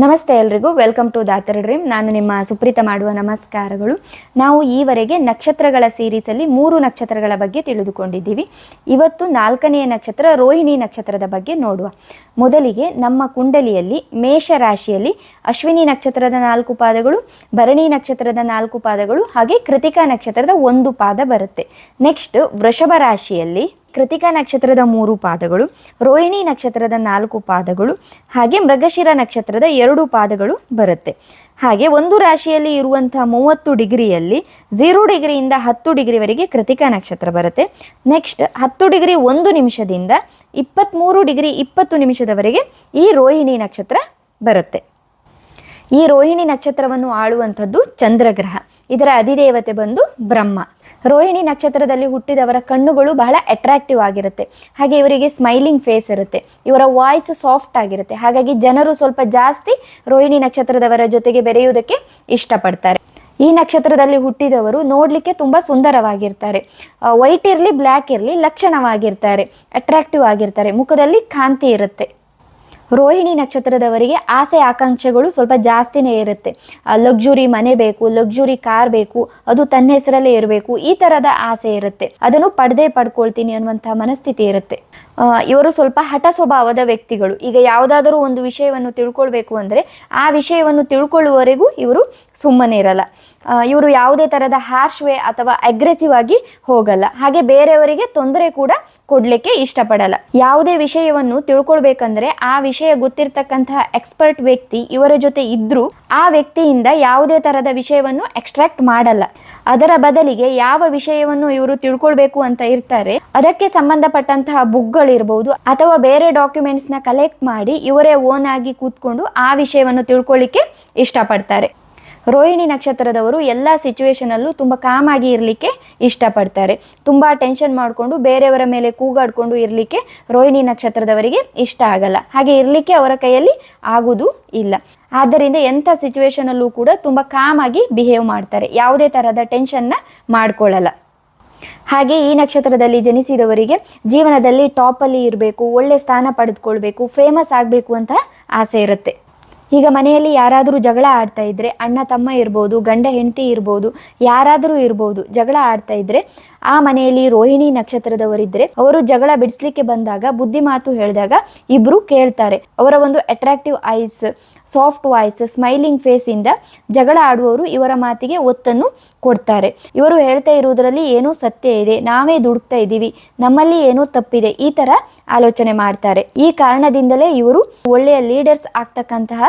ನಮಸ್ತೆ ಎಲ್ರಿಗೂ. Welcome to ದಾತರ dream ನಾನು ನಿಮ್ಮ ಸುಪ್ರೀತ ಮಾಡುವ ನಮಸ್ಕಾರಗಳು. ನಾವು ಈವರೆಗೆ ನಕ್ಷತ್ರಗಳ ಸೀರೀಸಲ್ಲಿ ಮೂರು ನಕ್ಷತ್ರಗಳ ಬಗ್ಗೆ ತಿಳಿದುಕೊಂಡಿದ್ದೀವಿ. ಇವತ್ತು ನಾಲ್ಕನೆಯ ನಕ್ಷತ್ರ ರೋಹಿಣಿ ನಕ್ಷತ್ರದ ಬಗ್ಗೆ ನೋಡುವ. ಮೊದಲಿಗೆ ನಮ್ಮ ಕುಂಡಲಿಯಲ್ಲಿ ಮೇಷ ರಾಶಿಯಲ್ಲಿ ಅಶ್ವಿನಿ ನಕ್ಷತ್ರದ ನಾಲ್ಕು ಪಾದಗಳು, ಭರಣಿ ನಕ್ಷತ್ರದ ನಾಲ್ಕು ಪಾದಗಳು, ಹಾಗೆ ಕೃತಿಕಾ ನಕ್ಷತ್ರದ ಒಂದು ಪಾದ ಬರುತ್ತೆ. ನೆಕ್ಸ್ಟ್ ವೃಷಭ ರಾಶಿಯಲ್ಲಿ ಕೃತಿಕಾ ನಕ್ಷತ್ರದ ಮೂರು ಪಾದಗಳು, ರೋಹಿಣಿ ನಕ್ಷತ್ರದ ನಾಲ್ಕು ಪಾದಗಳು, ಹಾಗೆ ಮೃಗಶಿರ ನಕ್ಷತ್ರದ ಎರಡು ಪಾದಗಳು ಬರುತ್ತೆ. ಹಾಗೆ ಒಂದು ರಾಶಿಯಲ್ಲಿ ಇರುವಂಥ ಮೂವತ್ತು ಡಿಗ್ರಿಯಲ್ಲಿ ಝೀರೋ ಡಿಗ್ರಿಯಿಂದ ಹತ್ತು ಡಿಗ್ರಿವರೆಗೆ ಕೃತಿಕಾ ನಕ್ಷತ್ರ ಬರುತ್ತೆ. ನೆಕ್ಸ್ಟ್, ಹತ್ತು ಡಿಗ್ರಿ ಒಂದು ನಿಮಿಷದಿಂದ ಇಪ್ಪತ್ತ್ಮೂರು ಡಿಗ್ರಿ ಇಪ್ಪತ್ತು ನಿಮಿಷದವರೆಗೆ ಈ ರೋಹಿಣಿ ನಕ್ಷತ್ರ ಬರುತ್ತೆ. ಈ ರೋಹಿಣಿ ನಕ್ಷತ್ರವನ್ನು ಆಳುವಂಥದ್ದು ಚಂದ್ರಗ್ರಹ. ಇದರ ಅಧಿದೇವತೆ ಬಂದು ಬ್ರಹ್ಮ. ರೋಹಿಣಿ ನಕ್ಷತ್ರದಲ್ಲಿ ಹುಟ್ಟಿದವರ ಕಣ್ಣುಗಳು ಬಹಳ ಅಟ್ರಾಕ್ಟಿವ್ ಆಗಿರುತ್ತೆ. ಹಾಗೆ ಇವರಿಗೆ ಸ್ಮೈಲಿಂಗ್ ಫೇಸ್ ಇರುತ್ತೆ. ಇವರ ವಾಯ್ಸ್ ಸಾಫ್ಟ್ ಆಗಿರುತ್ತೆ. ಹಾಗಾಗಿ ಜನರು ಸ್ವಲ್ಪ ಜಾಸ್ತಿ ರೋಹಿಣಿ ನಕ್ಷತ್ರದವರ ಜೊತೆಗೆ ಬೆರೆಯುವುದಕ್ಕೆ ಇಷ್ಟಪಡ್ತಾರೆ. ಈ ನಕ್ಷತ್ರದಲ್ಲಿ ಹುಟ್ಟಿದವರು ನೋಡಲಿಕ್ಕೆ ತುಂಬ ಸುಂದರವಾಗಿರ್ತಾರೆ. ವೈಟ್ ಇರಲಿ ಬ್ಲ್ಯಾಕ್ ಇರಲಿ ಲಕ್ಷಣವಾಗಿರ್ತಾರೆ. ಅಟ್ರಾಕ್ಟಿವ್ ಆಗಿರ್ತಾರೆ. ಮುಖದಲ್ಲಿ ಕಾಂತಿ ಇರುತ್ತೆ. ರೋಹಿಣಿ ನಕ್ಷತ್ರದವರಿಗೆ ಆಸೆ ಆಕಾಂಕ್ಷೆಗಳು ಸ್ವಲ್ಪ ಜಾಸ್ತಿನೇ ಇರುತ್ತೆ. ಲಕ್ಸುರಿ ಮನೆ ಬೇಕು ಲಕ್ಸುರಿ ಕಾರ್ ಬೇಕು, ಅದು ತನ್ನ ಹೆಸರಲ್ಲೇ ಇರಬೇಕು, ಈ ತರದ ಆಸೆ ಇರುತ್ತೆ. ಅದನ್ನು ಪಡೆದೇ ಪಡ್ಕೊಳ್ತೀನಿ ಅನ್ನುವಂತಹ ಮನಸ್ಥಿತಿ ಇರುತ್ತೆ. ಇವರು ಸ್ವಲ್ಪ ಹಠ ಸ್ವಭಾವದ ವ್ಯಕ್ತಿಗಳು. ಈಗ ಯಾವುದಾದರೂ ಒಂದು ವಿಷಯವನ್ನು ತಿಳ್ಕೊಳ್ಬೇಕು ಅಂದರೆ ಆ ವಿಷಯವನ್ನು ತಿಳ್ಕೊಳ್ಳುವವರೆಗೂ ಇವರು ಸುಮ್ಮನೆ ಇರಲ್ಲ. ಇವರು ಯಾವುದೇ ಥರದ ಹ್ಯಾಶ್ ವೇ ಅಥವಾ ಅಗ್ರೆಸಿವ್ ಆಗಿ ಹೋಗಲ್ಲ. ಹಾಗೆ ಬೇರೆಯವರಿಗೆ ತೊಂದರೆ ಕೂಡ ಕೊಡಲಿಕ್ಕೆ ಇಷ್ಟಪಡಲ್ಲ. ಯಾವುದೇ ವಿಷಯವನ್ನು ತಿಳ್ಕೊಳ್ಬೇಕಂದ್ರೆ ಆ ವಿಷಯ ಗೊತ್ತಿರ್ತಕ್ಕಂತಹ ಎಕ್ಸ್ಪರ್ಟ್ ವ್ಯಕ್ತಿ ಇವರ ಜೊತೆ ಇದ್ದರೂ ಆ ವ್ಯಕ್ತಿಯಿಂದ ಯಾವುದೇ ಥರದ ವಿಷಯವನ್ನು ಎಕ್ಸ್ಟ್ರಾಕ್ಟ್ ಮಾಡಲ್ಲ. ಅದರ ಬದಲಿಗೆ ಯಾವ ವಿಷಯವನ್ನು ಇವರು ತಿಳ್ಕೊಳ್ಬೇಕು ಅಂತ ಇರ್ತಾರೆ, ಅದಕ್ಕೆ ಸಂಬಂಧಪಟ್ಟಂತಹ ಬುಕ್ಗಳಿರ್ಬೋದು ಅಥವಾ ಬೇರೆ ಡಾಕ್ಯುಮೆಂಟ್ಸ್ನ ಕಲೆಕ್ಟ್ ಮಾಡಿ ಇವರೇ ಓನ್ ಆಗಿ ಕೂತ್ಕೊಂಡು ಆ ವಿಷಯವನ್ನು ತಿಳ್ಕೊಳ್ಳಿಕ್ಕೆ ಇಷ್ಟಪಡ್ತಾರೆ. ರೋಹಿಣಿ ನಕ್ಷತ್ರದವರು ಎಲ್ಲ ಸಿಚುವೇಶನಲ್ಲೂ ತುಂಬ ಕಾಮಾಗಿ ಇರಲಿಕ್ಕೆ ಇಷ್ಟಪಡ್ತಾರೆ. ತುಂಬ ಟೆನ್ಷನ್ ಮಾಡಿಕೊಂಡು, ಬೇರೆಯವರ ಮೇಲೆ ಕೂಗಾಡ್ಕೊಂಡು ಇರಲಿಕ್ಕೆ ರೋಹಿಣಿ ನಕ್ಷತ್ರದವರಿಗೆ ಇಷ್ಟ ಆಗಲ್ಲ. ಹಾಗೆ ಇರಲಿಕ್ಕೆ ಅವರ ಕೈಯಲ್ಲಿ ಆಗುವುದು ಇಲ್ಲ. ಆದ್ದರಿಂದ ಎಂಥ ಸಿಚುವೇಶನಲ್ಲೂ ಕೂಡ ತುಂಬ ಕಾಮಾಗಿ ಬಿಹೇವ್ ಮಾಡ್ತಾರೆ. ಯಾವುದೇ ಥರದ ಟೆನ್ಷನ್ನ ಮಾಡ್ಕೊಳ್ಳಲ್ಲ. ಹಾಗೆ ಈ ನಕ್ಷತ್ರದಲ್ಲಿ ಜನಿಸಿದವರಿಗೆ ಜೀವನದಲ್ಲಿ ಟಾಪಲ್ಲಿ ಇರಬೇಕು, ಒಳ್ಳೆ ಸ್ಥಾನ ಪಡೆದುಕೊಳ್ಬೇಕು ಫೇಮಸ್ ಆಗಬೇಕು ಅಂತ ಆಸೆ ಇರುತ್ತೆ. ಈಗ ಮನೆಯಲ್ಲಿ ಯಾರಾದರೂ ಜಗಳ ಆಡ್ತಾ ಇದ್ರೆ ಅಣ್ಣ ತಮ್ಮ ಇರ್ಬೋದು, ಗಂಡ ಹೆಂಡತಿ ಇರ್ಬೋದು, ಯಾರಾದರೂ ಇರ್ಬೋದು, ಜಗಳ ಆಡ್ತಾ ಇದ್ರೆ ಆ ಮನೆಯಲ್ಲಿ ರೋಹಿಣಿ ನಕ್ಷತ್ರದವರಿದ್ರೆ ಅವರು ಜಗಳ ಬಿಡಿಸ್ಲಿಕ್ಕೆ ಬಂದಾಗ ಬುದ್ಧಿ ಮಾತು ಹೇಳಿದಾಗ ಇಬ್ರು ಕೇಳ್ತಾರೆ. ಅವರ ಒಂದು attractive eyes soft voice smiling ಫೇಸಿಂದ ಜಗಳ ಆಡುವವರು ಇವರ ಮಾತಿಗೆ ಒತ್ತನ್ನು ಕೊಡ್ತಾರೆ. ಇವರು ಹೇಳ್ತಾ ಇರುವುದರಲ್ಲಿ ಏನೋ ಸತ್ಯ ಇದೆ, ನಾವೇ ದುಡುಕ್ತಾ ಇದ್ದೀವಿ, ನಮ್ಮಲ್ಲಿ ಏನೋ ತಪ್ಪಿದೆ ಈ ಥರ ಆಲೋಚನೆ ಮಾಡ್ತಾರೆ. ಈ ಕಾರಣದಿಂದಲೇ ಇವರು ಒಳ್ಳೆಯ ಲೀಡರ್ಸ್ ಆಗ್ತಕ್ಕಂತಹ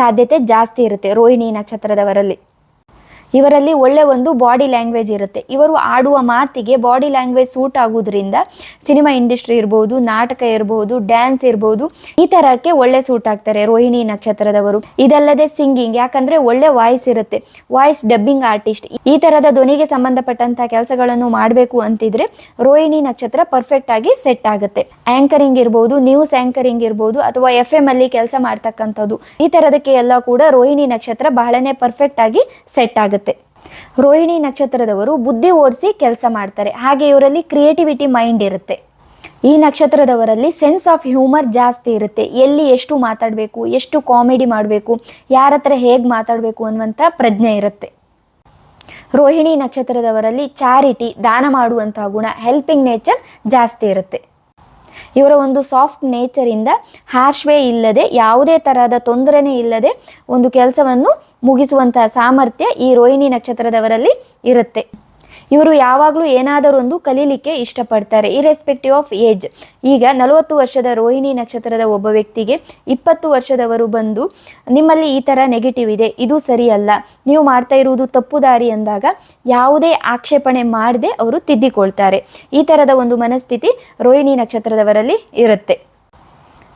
ಸಾಧ್ಯತೆ ಜಾಸ್ತಿ ಇರುತ್ತೆ ರೋಹಿಣಿ ನಕ್ಷತ್ರದವರಲ್ಲಿ. ಇವರಲ್ಲಿ ಒಳ್ಳೆ ಒಂದು ಬಾಡಿ ಲ್ಯಾಂಗ್ವೇಜ್ ಇರುತ್ತೆ. ಇವರು ಆಡುವ ಮಾತಿಗೆ ಬಾಡಿ ಲ್ಯಾಂಗ್ವೇಜ್ ಸೂಟ್ ಆಗೋದ್ರಿಂದ ಸಿನಿಮಾ ಇಂಡಸ್ಟ್ರಿ ಇರ್ಬೋದು, ನಾಟಕ ಇರ್ಬೋದು ಡ್ಯಾನ್ಸ್ ಇರ್ಬೋದು, ಈ ತರಕ್ಕೆ ಒಳ್ಳೆ ಸೂಟ್ ಆಗ್ತಾರೆ ರೋಹಿಣಿ ನಕ್ಷತ್ರದವರು. ಇದಲ್ಲದೆ ಸಿಂಗಿಂಗ್ ಯಾಕಂದ್ರೆ ಒಳ್ಳೆ ವಾಯ್ಸ್ ಇರುತ್ತೆ. ವಾಯ್ಸ್ ಡಬ್ಬಿಂಗ್ ಆರ್ಟಿಸ್ಟ್ ಈ ತರದ ಧ್ವನಿಗೆ ಸಂಬಂಧಪಟ್ಟಂತ ಕೆಲಸಗಳನ್ನು ಮಾಡಬೇಕು ಅಂತಿದ್ರೆ ರೋಹಿಣಿ ನಕ್ಷತ್ರ ಪರ್ಫೆಕ್ಟ್ ಆಗಿ ಸೆಟ್ ಆಗುತ್ತೆ. ಆಂಕರಿಂಗ್ ಇರ್ಬೋದು ನ್ಯೂಸ್ ಆಂಕರಿಂಗ್ ಇರ್ಬೋದು, ಅಥವಾ ಎಫ್ ಎಂ ಅಲ್ಲಿ ಕೆಲಸ ಮಾಡ್ತಕ್ಕಂಥದ್ದು. ಈ ತರದಕ್ಕೆ ಎಲ್ಲ ಕೂಡ ರೋಹಿಣಿ ನಕ್ಷತ್ರ ಬಹಳನೇ ಪರ್ಫೆಕ್ಟ್ ಆಗಿ ಸೆಟ್ ಆಗುತ್ತೆ. ರೋಹಿಣಿ ನಕ್ಷತ್ರದವರು ಬುದ್ಧಿ ಓಡಿಸಿ ಕೆಲಸ ಮಾಡ್ತಾರೆ. ಹಾಗೆ ಇವರಲ್ಲಿ ಕ್ರಿಯೇಟಿವಿಟಿ ಮೈಂಡ್ ಇರುತ್ತೆ. ಈ ನಕ್ಷತ್ರದವರಲ್ಲಿ ಸೆನ್ಸ್ ಆಫ್ ಹ್ಯೂಮರ್ ಜಾಸ್ತಿ ಇರುತ್ತೆ. ಎಲ್ಲಿ ಎಷ್ಟು ಮಾತಾಡಬೇಕು, ಎಷ್ಟು ಕಾಮಿಡಿ ಮಾಡಬೇಕು, ಯಾರ ಹತ್ರ ಹೇಗೆ ಮಾತಾಡಬೇಕು ಅನ್ನುವಂಥ ಪ್ರಜ್ಞೆ ಇರುತ್ತೆ. ರೋಹಿಣಿ ನಕ್ಷತ್ರದವರಲ್ಲಿ ಚಾರಿಟಿ ದಾನ ಮಾಡುವಂತಹ ಗುಣ ಹೆಲ್ಪಿಂಗ್ ನೇಚರ್ ಜಾಸ್ತಿ ಇರುತ್ತೆ. ಇವರ ಒಂದು ಸಾಫ್ಟ್ ನೇಚರಿಂದ ಹಾರ್ಶ್ವೇ ಇಲ್ಲದೆ, ಯಾವುದೇ ತರಹದ ತೊಂದರೆನೇ ಇಲ್ಲದೆ ಒಂದು ಕೆಲಸವನ್ನು ಮುಗಿಸುವಂತಹ ಸಾಮರ್ಥ್ಯ ಈ ರೋಹಿಣಿ ನಕ್ಷತ್ರದವರಲ್ಲಿ ಇರುತ್ತೆ. ಇವರು ಯಾವಾಗಲೂ ಏನಾದರೂ ಒಂದು ಕಲೀಲಿಕ್ಕೆ ಇಷ್ಟಪಡ್ತಾರೆ ಇರೆಸ್ಪೆಕ್ಟಿವ್ ಆಫ್ ಏಜ್ ಈಗ ನಲವತ್ತು ವರ್ಷದ ರೋಹಿಣಿ ನಕ್ಷತ್ರದ ಒಬ್ಬ ವ್ಯಕ್ತಿಗೆ ಇಪ್ಪತ್ತು ವರ್ಷದವರು ಬಂದು, ನಿಮ್ಮಲ್ಲಿ ಈ ಥರ ನೆಗೆಟಿವ್ ಇದೆ, ಇದು ಸರಿಯಲ್ಲ, ನೀವು ಮಾಡ್ತಾ ಇರುವುದು ತಪ್ಪು ದಾರಿ ಅಂದಾಗ ಯಾವುದೇ ಆಕ್ಷೇಪಣೆ ಮಾಡದೆ ಅವರು ತಿದ್ದಿಕೊಳ್ತಾರೆ. ಈ ಥರದ ಒಂದು ಮನಸ್ಥಿತಿ ರೋಹಿಣಿ ನಕ್ಷತ್ರದವರಲ್ಲಿ ಇರುತ್ತೆ.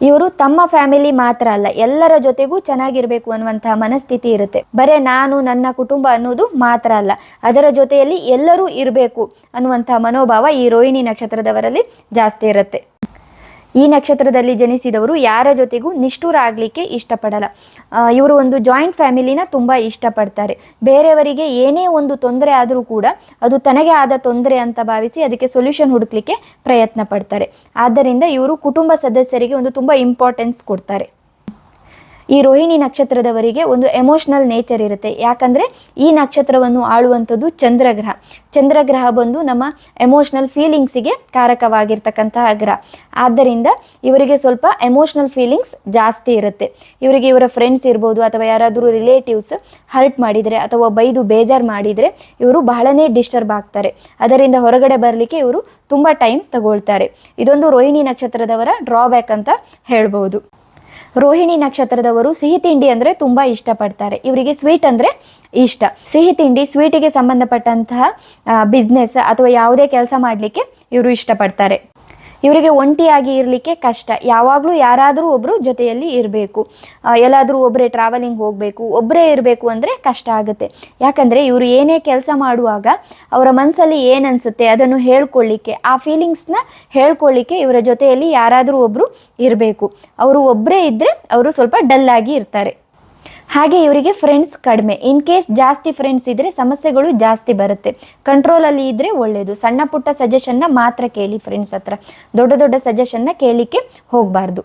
ಇವರು ತಮ್ಮ ಫ್ಯಾಮಿಲಿ ಮಾತ್ರ ಅಲ್ಲ, ಎಲ್ಲರ ಜೊತೆಗೂ ಚೆನ್ನಾಗಿರ್ಬೇಕು ಅನ್ನುವಂತಹ ಮನಸ್ಥಿತಿ ಇರುತ್ತೆ. ಬರೇ ನಾನು, ನನ್ನ ಕುಟುಂಬ ಅನ್ನೋದು ಮಾತ್ರ ಅಲ್ಲ, ಅದರ ಜೊತೆಯಲ್ಲಿ ಎಲ್ಲರೂ ಇರಬೇಕು ಅನ್ನುವಂತಹ ಮನೋಭಾವ ಈ ರೋಹಿಣಿ ನಕ್ಷತ್ರದವರಲ್ಲಿ ಜಾಸ್ತಿ ಇರುತ್ತೆ. ಈ ನಕ್ಷತ್ರದಲ್ಲಿ ಜನಿಸಿದವರು ಯಾರ ಜೊತೆಗೂ ನಿಷ್ಠುರ ಆಗಲಿಕ್ಕೆ ಇಷ್ಟಪಡಲ್ಲ. ಇವರು ಒಂದು ಜಾಯಿಂಟ್ ಫ್ಯಾಮಿಲಿನ ತುಂಬ ಇಷ್ಟಪಡ್ತಾರೆ. ಬೇರೆಯವರಿಗೆ ಏನೇ ಒಂದು ತೊಂದರೆ ಆದರೂ ಕೂಡ ಅದು ತನಗೆ ಆದ ತೊಂದರೆ ಅಂತ ಭಾವಿಸಿ ಅದಕ್ಕೆ ಸೊಲ್ಯೂಷನ್ ಹುಡುಕ್ಲಿಕ್ಕೆ ಪ್ರಯತ್ನ ಪಡ್ತಾರೆ. ಆದ್ದರಿಂದ ಇವರು ಕುಟುಂಬ ಸದಸ್ಯರಿಗೆ ಒಂದು ತುಂಬ ಇಂಪಾರ್ಟೆನ್ಸ್ ಕೊಡ್ತಾರೆ. ಈ ರೋಹಿಣಿ ನಕ್ಷತ್ರದವರಿಗೆ ಒಂದು ಎಮೋಷನಲ್ ನೇಚರ್ ಇರುತ್ತೆ. ಯಾಕಂದರೆ ಈ ನಕ್ಷತ್ರವನ್ನು ಆಳುವಂಥದ್ದು ಚಂದ್ರಗ್ರಹ. ಚಂದ್ರಗ್ರಹ ಬಂದು ನಮ್ಮ ಎಮೋಷನಲ್ ಫೀಲಿಂಗ್ಸಿಗೆ ಕಾರಕವಾಗಿರ್ತಕ್ಕಂತಹ ಗ್ರಹ. ಆದ್ದರಿಂದ ಇವರಿಗೆ ಸ್ವಲ್ಪ ಎಮೋಷನಲ್ ಫೀಲಿಂಗ್ಸ್ ಜಾಸ್ತಿ ಇರುತ್ತೆ. ಇವರಿಗೆ ಇವರ ಫ್ರೆಂಡ್ಸ್ ಇರ್ಬೋದು ಅಥವಾ ಯಾರಾದರೂ ರಿಲೇಟಿವ್ಸ್ ಹರ್ಟ್ ಮಾಡಿದರೆ ಅಥವಾ ಬೈದು ಬೇಜಾರು ಮಾಡಿದರೆ ಇವರು ಬಹಳನೇ ಡಿಸ್ಟರ್ಬ್ ಆಗ್ತಾರೆ. ಅದರಿಂದ ಹೊರಗಡೆ ಬರಲಿಕ್ಕೆ ಇವರು ತುಂಬ ಟೈಮ್ ತಗೊಳ್ತಾರೆ. ಇದೊಂದು ರೋಹಿಣಿ ನಕ್ಷತ್ರದವರ ಡ್ರಾಬ್ಯಾಕ್ ಅಂತ ಹೇಳ್ಬೋದು. ರೋಹಿಣಿ ನಕ್ಷತ್ರದವರು ಸಿಹಿ ತಿಂಡಿ ಅಂದರೆ ತುಂಬ ಇಷ್ಟಪಡ್ತಾರೆ. ಇವರಿಗೆ ಸ್ವೀಟ್ ಅಂದರೆ ಇಷ್ಟ. ಸಿಹಿ ತಿಂಡಿ ಸ್ವೀಟಿಗೆ ಸಂಬಂಧಪಟ್ಟಂತಹ ಬಿಸ್ನೆಸ್ ಅಥವಾ ಯಾವುದೇ ಕೆಲಸ ಮಾಡಲಿಕ್ಕೆ ಇವರು ಇಷ್ಟಪಡ್ತಾರೆ. ಇವರಿಗೆ ಒಂಟಿಯಾಗಿ ಇರಲಿಕ್ಕೆ ಕಷ್ಟ. ಯಾವಾಗಲೂ ಯಾರಾದರೂ ಒಬ್ಬರು ಜೊತೆಯಲ್ಲಿ ಇರಬೇಕು. ಎಲ್ಲಾದರೂ ಒಬ್ಬರೇ ಟ್ರಾವೆಲಿಂಗ್ ಹೋಗಬೇಕು ಒಬ್ಬರೇ ಇರಬೇಕು ಅಂದರೆ ಕಷ್ಟ ಆಗುತ್ತೆ. ಯಾಕಂದರೆ ಇವರು ಏನೇ ಕೆಲಸ ಮಾಡುವಾಗ ಅವರ ಮನಸ್ಸಲ್ಲಿ ಏನು ಅನಿಸುತ್ತೆ ಅದನ್ನು ಹೇಳ್ಕೊಳ್ಳಿಕ್ಕೆ, ಆ ಫೀಲಿಂಗ್ಸ್ನ ಹೇಳ್ಕೊಳ್ಳಿಕ್ಕೆ ಇವರ ಜೊತೆಯಲ್ಲಿ ಯಾರಾದರೂ ಒಬ್ಬರು ಇರಬೇಕು. ಅವರು ಒಬ್ಬರೇ ಇದ್ದರೆ ಅವರು ಸ್ವಲ್ಪ ಡಲ್ ಆಗಿ ಇರ್ತಾರೆ. ಹಾಗೆ ಇವರಿಗೆ ಫ್ರೆಂಡ್ಸ್ ಕಡಿಮೆ. ಇನ್ ಕೇಸ್ ಜಾಸ್ತಿ ಫ್ರೆಂಡ್ಸ್ ಇದ್ರೆ ಸಮಸ್ಯೆಗಳು ಜಾಸ್ತಿ ಬರುತ್ತೆ. ಕಂಟ್ರೋಲಲ್ಲಿ ಇದ್ರೆ ಒಳ್ಳೆಯದು ಸಣ್ಣ ಪುಟ್ಟ ಸಜೆಷನ್ನ ಮಾತ್ರ ಕೇಳಿ ಫ್ರೆಂಡ್ಸ್ ಹತ್ರ. ದೊಡ್ಡ ದೊಡ್ಡ ಸಜೆಷನ್ನ ಕೇಳಲಿಕ್ಕೆ ಹೋಗಬಾರ್ದು.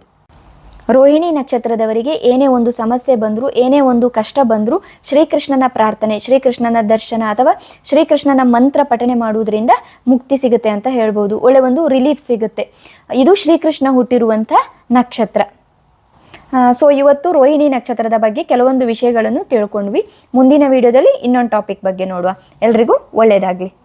ರೋಹಿಣಿ ನಕ್ಷತ್ರದವರಿಗೆ ಏನೇ ಒಂದು ಸಮಸ್ಯೆ ಬಂದರೂ, ಏನೇ ಒಂದು ಕಷ್ಟ ಬಂದರೂ ಶ್ರೀಕೃಷ್ಣನ ಪ್ರಾರ್ಥನೆ, ಶ್ರೀಕೃಷ್ಣನ ದರ್ಶನ ಅಥವಾ ಶ್ರೀಕೃಷ್ಣನ ಮಂತ್ರ ಪಠನೆ ಮಾಡುವುದರಿಂದ ಮುಕ್ತಿ ಸಿಗುತ್ತೆ ಅಂತ ಹೇಳ್ಬೋದು. ಒಳ್ಳೆ ಒಂದು ರಿಲೀಫ್ ಸಿಗುತ್ತೆ. ಇದು ಶ್ರೀಕೃಷ್ಣ ಹುಟ್ಟಿರುವಂಥ ನಕ್ಷತ್ರ. ಸೊ ಇವತ್ತು ರೋಹಿಣಿ ನಕ್ಷತ್ರದ ಬಗ್ಗೆ ಕೆಲವೊಂದು ವಿಷಯಗಳನ್ನು ತಿಳ್ಕೊಂಡ್ವಿ. ಮುಂದಿನ ವಿಡಿಯೋದಲ್ಲಿ ಇನ್ನೊಂದು ಟಾಪಿಕ್ ಬಗ್ಗೆ ನೋಡುವ. ಎಲ್ರಿಗೂ ಒಳ್ಳೆಯದಾಗಲಿ